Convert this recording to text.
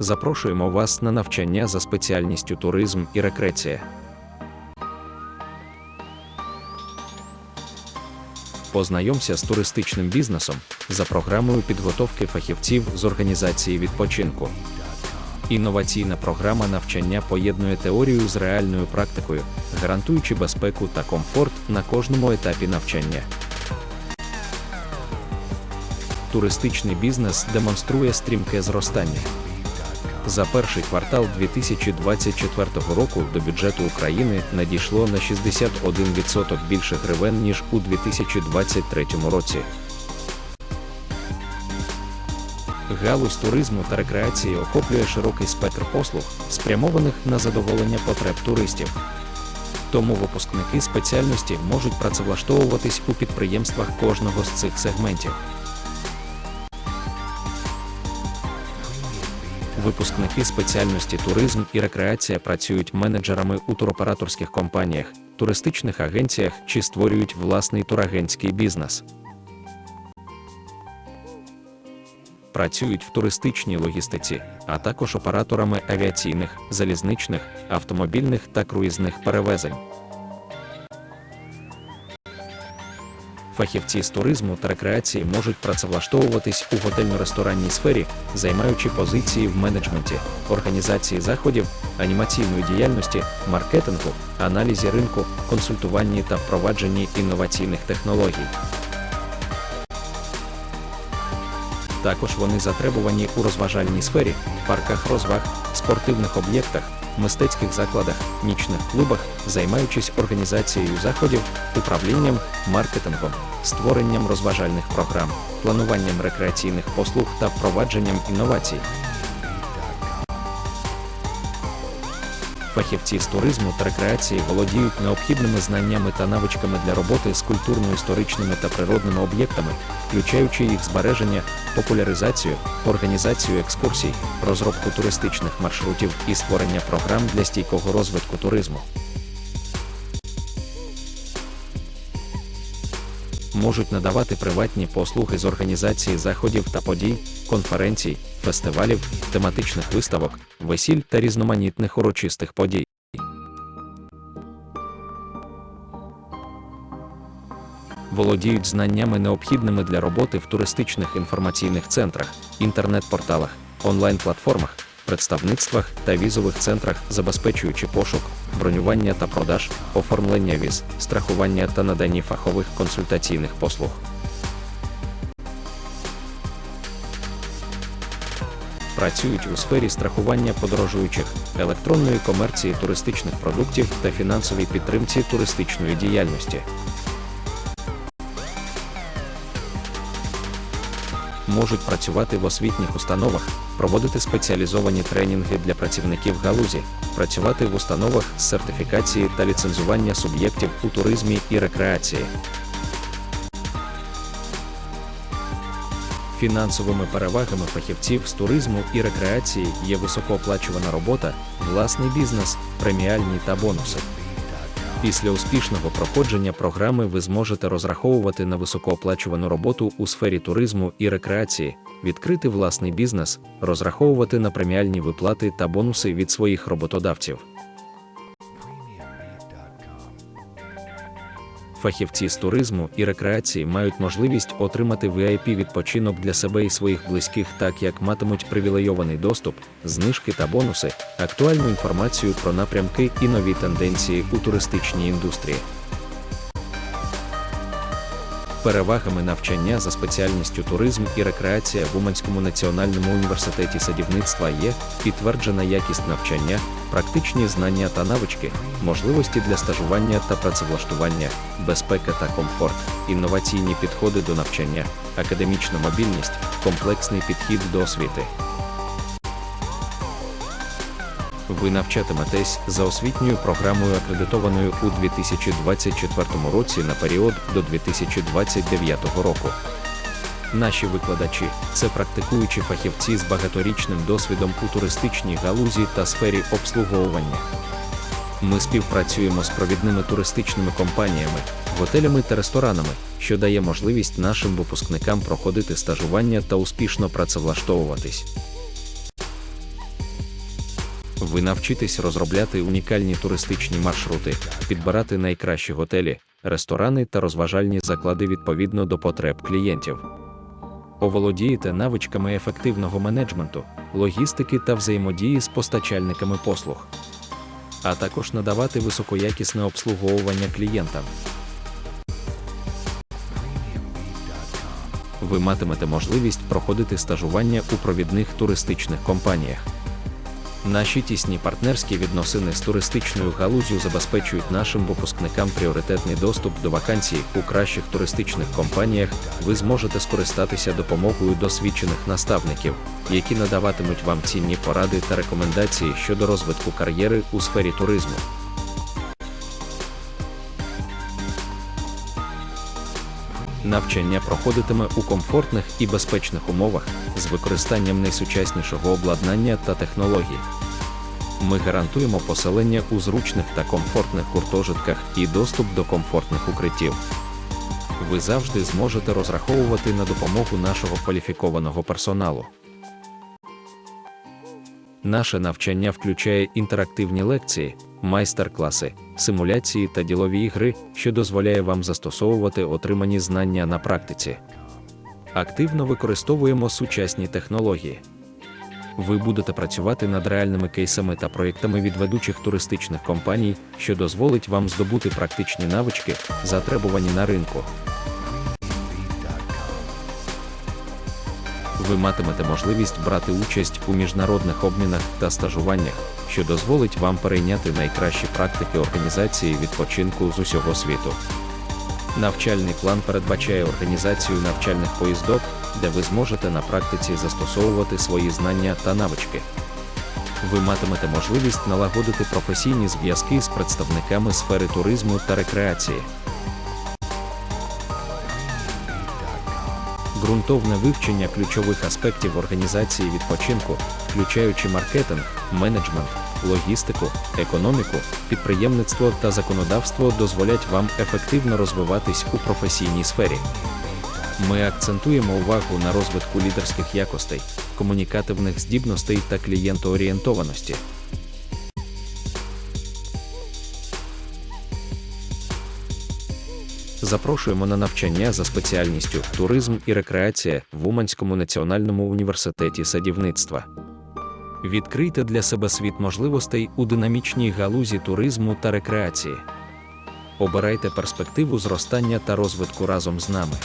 Запрошуємо вас на навчання за спеціальністю туризм і рекреація. Познайомся з туристичним бізнесом за програмою підготовки фахівців з організації відпочинку. Інноваційна програма навчання поєднує теорію з реальною практикою, гарантуючи безпеку та комфорт на кожному етапі навчання. Туристичний бізнес демонструє стрімке зростання. За перший квартал 2024 року до бюджету України надійшло на 61% більше гривен, ніж у 2023 році. Галузь туризму та рекреації охоплює широкий спектр послуг, спрямованих на задоволення потреб туристів. Тому випускники спеціальності можуть працевлаштовуватись у підприємствах кожного з цих сегментів. Випускники спеціальності туризм і рекреація працюють менеджерами у туроператорських компаніях, туристичних агенціях чи створюють власний турагентський бізнес. Працюють в туристичній логістиці, а також операторами авіаційних, залізничних, автомобільних та круїзних перевезень. Фахівці з туризму та рекреації можуть працевлаштовуватись у готельно-ресторанній сфері, займаючи позиції в менеджменті, організації заходів, анімаційної діяльності, маркетингу, аналізі ринку, консультуванні та впровадженні інноваційних технологій. Також вони затребувані у розважальній сфері, парках розваг, спортивних об'єктах, мистецьких закладах, нічних клубах, займаючись організацією заходів, управлінням, маркетингом, створенням розважальних програм, плануванням рекреаційних послуг та впровадженням інновацій. Фахівці з туризму та рекреації володіють необхідними знаннями та навичками для роботи з культурно-історичними та природними об'єктами, включаючи їх збереження, популяризацію, організацію екскурсій, розробку туристичних маршрутів і створення програм для стійкого розвитку туризму. Можуть надавати приватні послуги з організації заходів та подій, конференцій, фестивалів, тематичних виставок, весіль та різноманітних урочистих подій. Володіють знаннями необхідними для роботи в туристичних інформаційних центрах, інтернет-порталах, онлайн-платформах, представництвах та візових центрах, забезпечуючи пошук, бронювання та продаж, оформлення віз, страхування та наданні фахових консультаційних послуг. Працюють у сфері страхування подорожуючих, електронної комерції туристичних продуктів та фінансовій підтримці туристичної діяльності. Можуть працювати в освітніх установах, проводити спеціалізовані тренінги для працівників галузі, працювати в установах з сертифікації та ліцензування суб'єктів у туризмі і рекреації. Фінансовими перевагами фахівців з туризму і рекреації є високооплачувана робота, власний бізнес, преміальні та бонуси. Після успішного проходження програми ви зможете розраховувати на високооплачувану роботу у сфері туризму і рекреації, відкрити власний бізнес, розраховувати на преміальні виплати та бонуси від своїх роботодавців. Фахівці з туризму і рекреації мають можливість отримати vip відпочинок для себе і своїх близьких, так як матимуть привілейований доступ, знижки та бонуси, актуальну інформацію про напрямки і нові тенденції у туристичній індустрії. Перевагами навчання за спеціальністю туризм і рекреація в Уманському національному університеті садівництва є підтверджена якість навчання, практичні знання та навички, можливості для стажування та працевлаштування, безпека та комфорт, інноваційні підходи до навчання, академічна мобільність, комплексний підхід до освіти. Ви навчатиметесь за освітньою програмою, акредитованою у 2024 році на період до 2029 року. Наші викладачі це практикуючі фахівці з багаторічним досвідом у туристичній галузі та сфері обслуговування. Ми співпрацюємо з провідними туристичними компаніями, готелями та ресторанами, що дає можливість нашим випускникам проходити стажування та успішно працевлаштовуватись. Ви навчитесь розробляти унікальні туристичні маршрути, підбирати найкращі готелі, ресторани та розважальні заклади відповідно до потреб клієнтів. Оволодієте навичками ефективного менеджменту, логістики та взаємодії з постачальниками послуг, а також надавати високоякісне обслуговування клієнтам. Ви матимете можливість проходити стажування у провідних туристичних компаніях. Наші тісні партнерські відносини з туристичною галузю забезпечують нашим випускникам пріоритетний доступ до вакансій у кращих туристичних компаніях. Ви зможете скористатися допомогою досвідчених наставників, які надаватимуть вам цінні поради та рекомендації щодо розвитку кар'єри у сфері туризму. Навчання проходитиме у комфортних і безпечних умовах з використанням найсучаснішого обладнання та технологій. Ми гарантуємо поселення у зручних та комфортних гуртожитках і доступ до комфортних укриттів. Ви завжди зможете розраховувати на допомогу нашого кваліфікованого персоналу. Наше навчання включає інтерактивні лекції, майстер-класи, симуляції та ділові ігри, що дозволяє вам застосовувати отримані знання на практиці. Активно використовуємо сучасні технології. Ви будете працювати над реальними кейсами та проєктами від ведучих туристичних компаній, що дозволить вам здобути практичні навички, затребувані на ринку. Ви матимете можливість брати участь у міжнародних обмінах та стажуваннях, що дозволить вам перейняти найкращі практики організації відпочинку з усього світу. Навчальний план передбачає організацію навчальних поїздок, де ви зможете на практиці застосовувати свої знання та навички. Ви матимете можливість налагодити професійні зв'язки з представниками сфери туризму та рекреації. Ґрунтовне вивчення ключових аспектів організації відпочинку, включаючи маркетинг, менеджмент, логістику, економіку, підприємництво та законодавство, дозволять вам ефективно розвиватись у професійній сфері. Ми акцентуємо увагу на розвитку лідерських якостей, комунікативних здібностей та клієнтоорієнтованості. Запрошуємо на навчання за спеціальністю туризм і рекреація в Уманському національному університеті садівництва. Відкрийте для себе світ можливостей у динамічній галузі туризму та рекреації. Обирайте перспективу зростання та розвитку разом з нами.